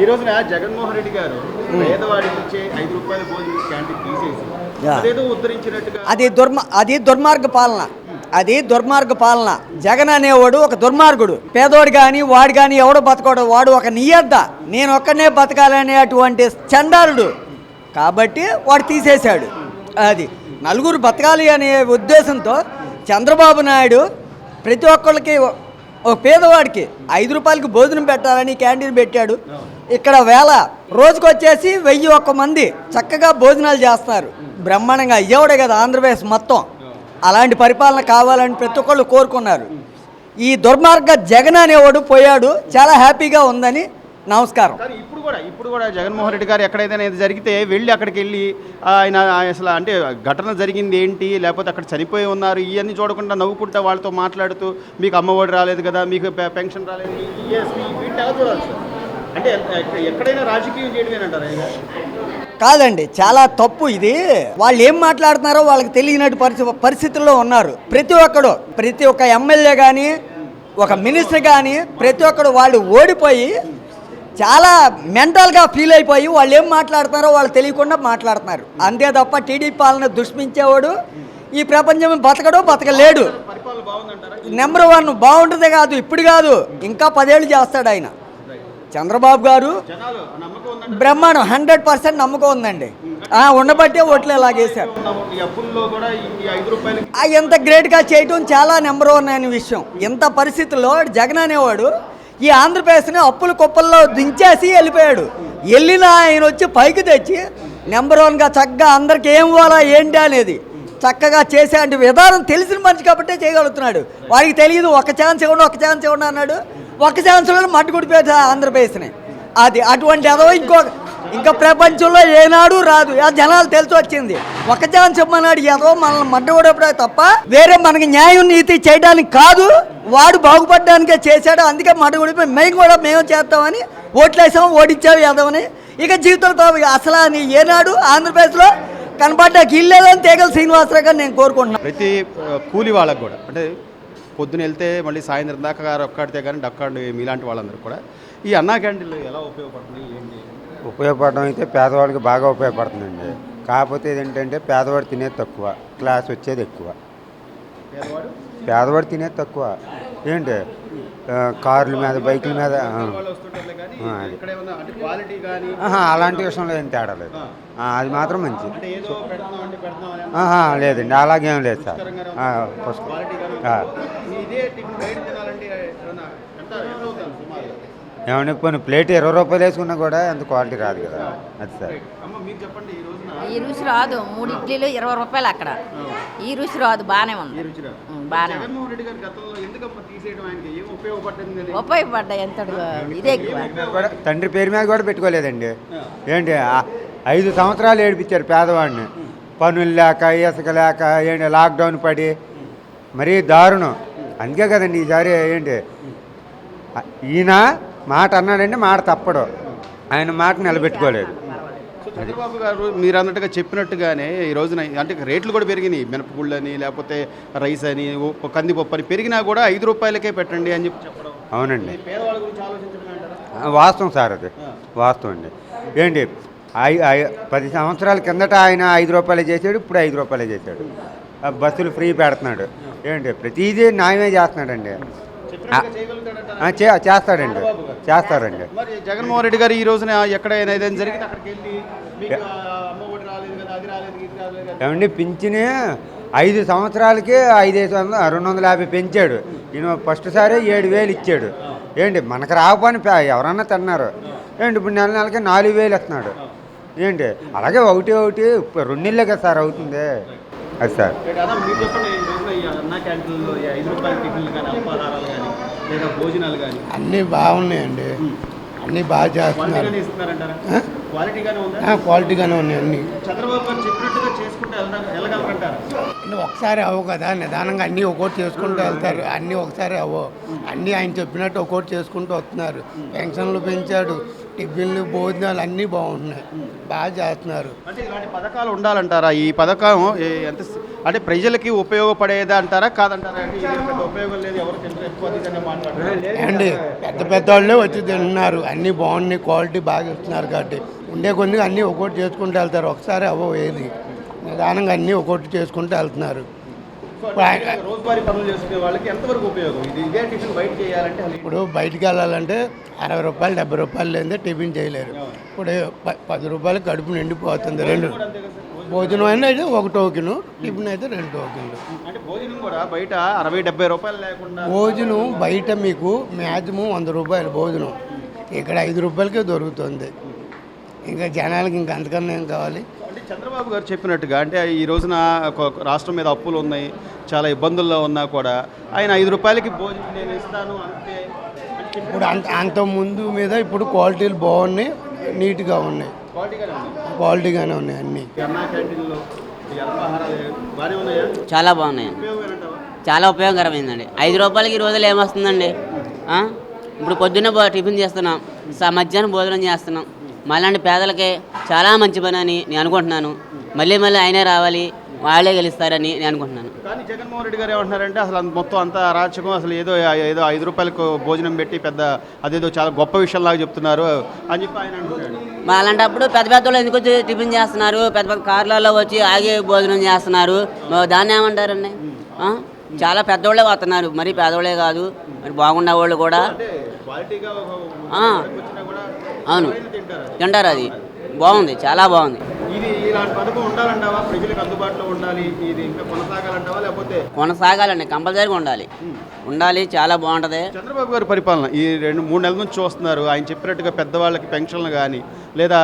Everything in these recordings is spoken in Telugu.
ఈ రోజున జగన్మోహన్ రెడ్డి గారు పేదవాడికి ఇచ్చే ఐదు రూపాయల భోజనం క్యాంటీన్ తీసేసి. అదేదో ఉద్ధరించినట్టుగా అది దుర్మ అది దుర్మార్గ పాలన. అది దుర్మార్గ పాలన. జగన్ అనేవాడు ఒక దుర్మార్గుడు. పేదోడు కానీ వాడు కానీ ఎవడు బతకడు. వాడు ఒక నియద్ద నేను ఒక్కనే బతకాలనే అటువంటి చండాలుడు. కాబట్టి వాడు తీసేశాడు. అది నలుగురు బతకాలి అనే ఉద్దేశంతో చంద్రబాబు నాయుడు ప్రతి ఒక్కళ్ళకి ఒక పేదవాడికి ఐదు రూపాయలకి భోజనం పెట్టాలని క్యాంటీన్ పెట్టాడు. ఇక్కడ వేల రోజుకు వచ్చేసి వెయ్యి ఒక్క మంది చక్కగా భోజనాలు చేస్తున్నారు. బ్రహ్మాండంగా అయ్యేవాడే కదా ఆంధ్రప్రదేశ్ మొత్తం. అలాంటి పరిపాలన కావాలని ప్రతి ఒక్కళ్ళు కోరుకున్నారు. ఈ దుర్మార్గ జగన్ అనేవాడు పోయాడు. చాలా హ్యాపీగా ఉందని నమస్కారం. కూడా. ఇప్పుడు కూడా జగన్మోహన్ రెడ్డి గారు ఎక్కడైతే ఇది జరిగితే వెళ్ళి అక్కడికి వెళ్ళి ఆయన అసలు అంటే ఘటన జరిగింది ఏంటి? లేకపోతే అక్కడ చనిపోయి ఉన్నారు? ఇవన్నీ చూడకుండా నవ్వుకుంటా వాళ్ళతో మాట్లాడుతూ మీకు అమ్మఒడి రాలేదు కదా మీకు పెన్షన్ రాలేదు చూడాలి అంటే ఎక్కడైనా రాజకీయం చేయడమేనంటారా కాదండి చాలా తప్పు ఇది. వాళ్ళు ఏం మాట్లాడుతున్నారో వాళ్ళకి తెలియనట్టు పరిస్థి పరిస్థితుల్లో ఉన్నారు. ప్రతి ఒక్కడు ప్రతి ఒక్క ఎమ్మెల్యే కానీ ఒక మినిస్టర్ కానీ ప్రతి ఒక్కడు వాళ్ళు ఓడిపోయి చాలా మెంటల్గా ఫీల్ అయిపోయి వాళ్ళు ఏం మాట్లాడుతున్నారో వాళ్ళు తెలియకుండా మాట్లాడుతున్నారు. అంతే తప్ప టీడీపీ పాలన దుష్మించేవాడు ఈ ప్రపంచం బతకడు బతకలేడు. నెంబర్ వన్ బాగుంటుంది కాదు ఇప్పుడు కాదు ఇంకా పదేళ్ళు చేస్తాడు ఆయన. చంద్రబాబు గారు బ్రహ్మాండం హండ్రెడ్ పర్సెంట్ నమ్మకం ఉందండి. ఉండబట్టే ఓట్లు ఇలాగేశారు ఈ ఎంత గ్రేట్గా చేయటం చాలా నెంబర్ వన్ అనే విషయం. ఇంత పరిస్థితుల్లో జగన్ అనేవాడు ఈ ఆంధ్రప్రదేశ్ని అప్పుల కుప్పల్లో దించేసి వెళ్ళిపోయాడు. వెళ్ళిన ఆయన వచ్చి పైకి తెచ్చి నెంబర్ వన్గా చక్కగా అందరికి ఏం ఇవ్వాలా ఏంటి అనేది చక్కగా చేసే అంటే విధానం తెలిసిన మనిషి కాబట్టే చేయగలుగుతున్నాడు. వాడికి తెలియదు ఒక ఛాన్స్ ఇవ్వండి ఒక ఛాన్స్ ఇవ్వండి అన్నాడు. ఒక ఛాన్స్లో మట్టి కొడిపోయాడు ఆంధ్రప్రదేశ్ని. అది అటువంటి ఏదో ఇంకో ఇంకా ప్రపంచంలో ఏనాడు రాదు. ఆ జనాలు తెలిసి వచ్చింది. ఒక జనం చెప్పమన్నాడు ఏదో మనల్ని మడ్డగొడపడే తప్ప వేరే మనకి న్యాయం నీతి చేయడానికి కాదు. వాడు బాగుపడడానికే చేశాడు. అందుకే మడ్డగొడిపోయి మేము కూడా మేము చేస్తామని ఓట్లేసాం ఓడించావు యాదవని ఇక జీవితంతో అసలు అని ఏనాడు ఆంధ్రప్రదేశ్లో కనపడ్డాకి ఇల్లేదని తేగల శ్రీనివాసరావు గారు నేను కోరుకుంటున్నాను ప్రతి కూలి వాళ్ళకు కూడా. అంటే పొద్దున వెళ్తే మళ్ళీ సాయంత్రం దాకా ఒక్కడితే కానీ డక్కాడు మీలాంటి వాళ్ళందరూ కూడా. ఈ అన్నా క్యాంటీన్లు ఎలా ఉపయోగపడుతుంది ఏంటి ఉపయోగపడడం అయితే పేదవాడికి బాగా ఉపయోగపడుతుందండి. కాకపోతే ఏంటంటే పేదవాడు తినేది తక్కువ క్లాస్ వచ్చేది ఎక్కువ. పేదవాడు? తినేది తక్కువ. ఏంటి? కార్ల మీద బైకుల మీద అలాంటి విషయంలో ఏం తేడా లేదు. అది మాత్రం ఆహా, లేదండి అలాగేం లేదు సార్. పుస్తకం. క్వాలిటీ కానీ ఆ. ఇదే టిఫిన్ బయట తినాలంటే ఏమన్నా ఎంత ఎంత అవుతుంది సుమారు ఏమన్నా పోనీ ప్లేట్ ఇరవై రూపాయలు వేసుకున్నా కూడా అంత క్వాలిటీ రాదు కదా. అది సార్. అమ్మ మీరు చెప్పండి ఈ రోజున ఈ రుచి రాదు. మూడు ఇడ్లీలు ఇరవై రూపాయలు అక్కడ. ఈ రుచి రాదు బాగానే ఉంది. రుచిరా ఉం, బాగానే ఉంది. జగన్మోహన్ రెడ్డి గారి గతంలో ఎందుకమ్మా తీసేయడం ఆయనకి? ఏం ఉపయోగపడింది అది? ఉపయోగపడ్డాయి ఎంత ఇదే తండ్రి పేరు మీద కూడా పెట్టుకోలేదండి. ఏంటి ఐదు సంవత్సరాలు ఏడిపించారు పేదవాడిని. పనులు లేక ఇసుక లేక ఏంటి లాక్డౌన్ పడి మరీ దారుణం. అందుకే కదండి ఈసారి ఏంటి ఈయన మాట అన్నాడంటే మాట తప్పడు. ఆయన మాట నిలబెట్టుకోలేదు. చంద్రబాబు గారు మీరు అన్నట్టుగా చెప్పినట్టుగానే ఈ రోజున అంటే రేట్లు కూడా పెరిగినాయి. మినపగుళ్ళు అని లేకపోతే రైస్ అని కందిపప్పు అని పెరిగినా కూడా ఐదు రూపాయలకే పెట్టండి అని చెప్పి చెప్పడం. అవునండి. వాస్తవం సార్ అది. వాస్తవం అండి. ఏంటి? పది సంవత్సరాల కిందట ఆయన ఐదు రూపాయలు చేశాడు ఇప్పుడు ఐదు రూపాయలు చేశాడు. బస్సులు ఫ్రీ పెడుతున్నాడు. ఏంటి? ప్రతిదీ న్యాయమే చేస్తున్నాడండి. చేస్తాడండి. చేస్తారండి మరి జగన్మోహన్ రెడ్డి గారు ఈ రోజున ఏదైనా జరిగితే అక్కడికి వెళ్ళి కదా ఏమండి పింఛని ఐదు సంవత్సరాలకి ఐదేసి వందల రెండు వందల యాభై పెంచాడు. ఈయన ఫస్ట్ సారి ఏడు వేలు ఇచ్చాడు. ఏంటి మనకు రాకపోని ఎవరన్నా తిన్నారు. ఏంటి ఇప్పుడు నెల నెలకి నాలుగు వేలు ఇస్తున్నాడు. ఏంటి అలాగే ఒకటి ఒకటి రెండు నెలలే కదా సార్ అవుతుంది. అది సార్. అన్న మీరు చెప్పండి ఈ రోజున ఈ అన్న క్యాంటీన్లో ఈ ఐదు రూపాయల టిఫిన్లు కానీ అల్పాహారాలు కానీ లేదా భోజనాలు కానీ? అన్నీ బాగున్నాయండి. అన్నీ బాగా చేస్తున్నారు. క్వాలిటీగానే ఉన్నాయి అన్నీ. చంద్రబాబు గారు చెప్పినట్టుగా చేసుకుంటే వెళ్ళ వెళ్ళగలరంటారా అంటే ఒకసారి అవ్వవు కదా నిదానంగా అన్నీ ఒక్కోటి చేసుకుంటూ వెళ్తారు. అన్నీ ఒకసారి అవ్వవు అన్నీ ఆయన చెప్పినట్టు ఒక్కోటి చేసుకుంటూ వస్తున్నారు. పెన్షన్లు పెంచాడు టిఫిన్లు భోజనాలు అన్నీ బాగుంటున్నాయి బాగా చేస్తున్నారు. అంటే ఇలాంటి పథకాలు ఉండాలంటారా? ఈ పథకం ఎంత అంటే ప్రజలకి ఉపయోగపడేది అంటారా కాదంటారా ఉపయోగం లేదు ఎవరు అండి పెద్ద పెద్ద వాళ్ళే వచ్చి తింటున్నారు. అన్నీ బాగున్నాయి క్వాలిటీ బాగా ఇస్తున్నారు కాబట్టి. ఉండే కొన్ని అన్నీ ఒక్కొక్కటి చేసుకుంటూ వెళ్తారు. ఒకసారి అవ్వవు ఏది. నిదానంగా అన్నీ ఒక్కొక్కటి చేసుకుంటూ వెళ్తున్నారు. ఇప్పుడు ఆయన- రోజువారీ పనులు చేసుకునే వాళ్ళకి ఎంతవరకు ఉపయోగం? ఇది ఇదే టిఫిన్ బయట చేయాలంటే అసలు ఇప్పుడు బయటికి వెళ్ళాలంటే అరవై రూపాయలు డెబ్బై రూపాయలు లేదే టిఫిన్ చేయలేరు. ఇప్పుడు పది రూపాయలు కడుపు నిండిపోతుంది. రెండు భోజనం అయినా అయితే ఒక టోకెను టిఫిన్ అయితే రెండు టోకెన్లు. అంటే భోజనం కూడా బయట అరవై డెబ్బై రూపాయలు లేకుండా భోజనం బయట మీకు మ్యాక్సిమం వంద రూపాయలు భోజనం. ఇక్కడ ఐదు రూపాయలకే దొరుకుతుంది. ఇంకా జనాలకి ఇంకా అంతకన్నా ఏం కావాలి? అంటే చంద్రబాబు గారు చెప్పినట్టుగా అంటే ఈ రోజున ఒక రాష్ట్రం మీద అప్పులు ఉన్నాయి చాలా ఇబ్బందుల్లో ఉన్నా కూడా ఆయన ఐదు రూపాయలకి భోజనం నేను ఇస్తాను అంతే ఇప్పుడు అంత అంత ముందు మీద ఇప్పుడు క్వాలిటీలు బాగున్నాయి నీట్గా ఉన్నాయి. క్వాలిటీగానే ఉన్నాయి అన్నీ. చాలా ఉపయోగమేనంటావా చాలా ఉపయోగకరమైందండి. ఐదు రూపాయలకి ఈ రోజులు ఏమొస్తుందండి? ఆ? ఇప్పుడు పొద్దున్న టిఫిన్ చేస్తున్నాం. మధ్యాహ్నం భోజనం చేస్తున్నాం. మళ్ళీ పేదలకే చాలా మంచి పని అని నేను అనుకుంటున్నాను. మళ్ళీ మళ్ళీ ఆయనే రావాలి వాళ్ళే గెలుస్తారని నేను అనుకుంటున్నాను. కానీ జగన్మోహన్ రెడ్డి గారు ఏమంటున్నారంటే అసలు మొత్తం అంతా అరాచకం అసలు ఏదో ఏదో ఐదు రూపాయలకు భోజనం పెట్టి పెద్ద అదేదో చాలా గొప్ప విషయంలాగా చెప్తున్నారు అని చెప్పి ఆయన అలాంటప్పుడు పెద్ద పెద్ద వాళ్ళు ఎందుకు వచ్చి టిఫిన్ చేస్తున్నారు? పెద్ద పెద్ద కార్లలో వచ్చి ఆగి భోజనం చేస్తున్నారు. దాన్ని ఏమంటారండి? చాలా పెద్దవాళ్ళే వస్తున్నారు మరి పేదవాళ్ళే కాదు. మరి బాగున్న వాళ్ళు కూడా. అవును. తింటారు అది. బాగుంది. చాలా బాగుంది. ఇది ఇలాంటి పథకం ఉండాలంటావా? ప్రజలకు అందుబాటులో ఉండాలి ఇది ఇంకా కొనసాగాలంటావా? లేకపోతే కొనసాగాలండి కంపల్సరీగా ఉండాలి. ఉండాలి చాలా బాగుంటుంది. చంద్రబాబు గారి పరిపాలన ఈ రెండు మూడు నెలల నుంచి చూస్తున్నారు. ఆయన చెప్పినట్టుగా పెద్దవాళ్ళకి పెన్షన్లు కానీ లేదా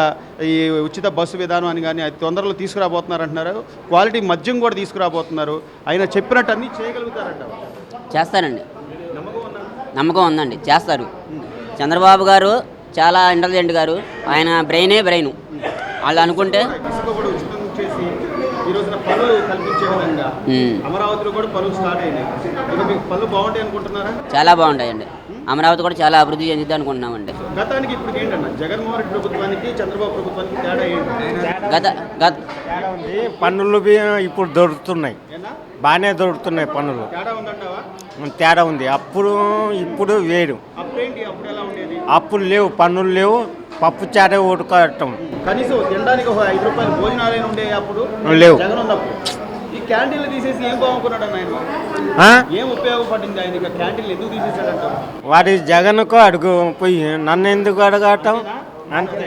ఈ ఉచిత బస్సు విధానం అని కానీ అది తొందరలో తీసుకురాబోతున్నారు అంటున్నారు. క్వాలిటీ మద్యం కూడా తీసుకురాబోతున్నారు. ఆయన చెప్పినట్టు అన్నీ చేయగలుగుతారంట చేస్తారండి. నమ్మకం ఉందా? నమ్మకం ఉందండి చేస్తారు. చంద్రబాబు గారు చాలా ఇంటెలిజెంట్ గారు. ఆయన బ్రెయినే బ్రెయిన్ వాళ్ళు అనుకుంటే? ఇసుక కూడా ఉచితం చేసి ఈ రోజున పనులు కల్పించే విధంగా ఉమ్, అమరావతిలో కూడా పనులు స్టార్ట్ అయినాయి. ఇక మీకు పనులు బాగుంటాయి అనుకుంటున్నారా? చాలా బాగుంటాయండి. అమరావతి కూడా చాలా అభివృద్ధి చెందిద్ది అనుకుంటున్నామండి. గతానికి ఇప్పుడు ఏంటన్నా? జగన్మోహన్ రెడ్డి ప్రభుత్వానికి చంద్రబాబు ప్రభుత్వానికి తేడా ఏంటి? గత గత తేడా ఉంది. పన్నులు ఇప్పుడు దొరుకుతున్నాయి. ఏనా? బాగానే దొరుకుతున్నాయి పన్నులు తేడా ఉందంటావా? తేడా ఉంది. అప్పుడు ఇప్పుడు వేరు. అప్పుడు ఎలా ఉండేది? అప్పులు లేవు పన్నులు లేవు. పప్పు చారే ఓటుకట్టం కనీసం తినడానికి ఒక ఐదు రూపాయలు భోజనాలైనా ఉండే అప్పుడు లేవు. జగన్ ఉన్నప్పుడు. ఈ క్యాంటీన్లు తీసేసి ఏం బాగుకున్నాడు అన్న ఆయన? ఆ? ఏం ఉపయోగపడింది ఆయన? ఇక క్యాంటీన్లు ఎందుకు తీసేసాడంట వాడి జగన్కు అడుగు పోయి నన్ను ఎందుకు అడగటం? అంతే